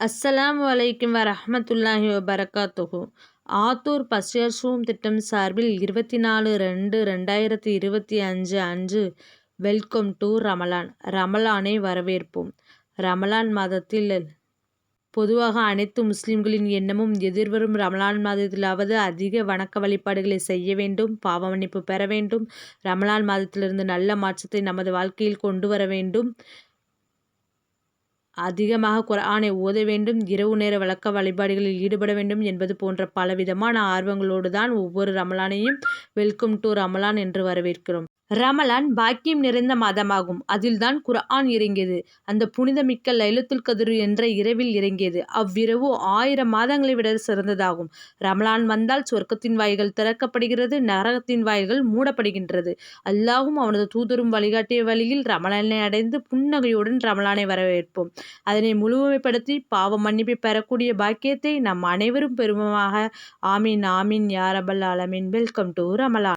அஸ்ஸலாம் அலைக்கும் வரஹ்மத்துல்லாஹி வபரகாத்துஹு. ஆத்தூர் பசியர்சூம் திட்டம் சார்பில் இருபத்தி நாலு ரெண்டு ரெண்டாயிரத்தி இருபத்தி அஞ்சு அன்று வெல்கம் டு ரமலான். ரமலானை வரவேற்போம். ரமலான் மாதத்தில் பொதுவாக அனைத்து முஸ்லிம்களின் எண்ணமும் எதிர்வரும் ரமலான் மாதத்திலாவது அதிக வணக்க வழிபாடுகளை செய்ய வேண்டும் பாவமன்னிப்பு பெற வேண்டும். ரமலான் மாதத்திலிருந்து நல்ல மாற்றத்தை நமது வாழ்க்கையில் கொண்டு வர வேண்டும். அதிகமாக குரானை ஓத வேண்டும் இரவு நேர வழக்க வழிபாடுகளில் ஈடுபட வேண்டும் என்பது போன்ற பலவிதமான ஆர்வங்களோடு தான் ஒவ்வொரு ரமலானையும் வெல்கம் டு ரமலான் என்று வரவேற்கிறோம். ரமலான் பாக்கியம் நிறைந்த மாதமாகும். அதில்தான் குர்ஆன் இறங்கியது. அந்த புனிதமிக்க லைலத்துல் கதிர் என்ற இரவில் இறங்கியது. அவ்விரவு ஆயிரம் மாதங்களை விட சிறந்ததாகும். ரமலான் வந்தால் சொர்க்கத்தின் வாய்கள் திறக்கப்படுகிறது நரகத்தின் வாய்கள் மூடப்படுகின்றது. அல்லாஹும் அவனது தூதரும் வழிகாட்டிய வழியில் ரமலானை அடைந்து புன்னகையுடன் ரமலானை வரவேற்போம். அதனை முழுமைப்படுத்தி பாவ மன்னிப்பை பெறக்கூடிய பாக்கியத்தை நம் அனைவரும் பெருமமாக ஆமீன் ஆமீன். யாரபல் ஆலமீன். Welcome to Ramadan.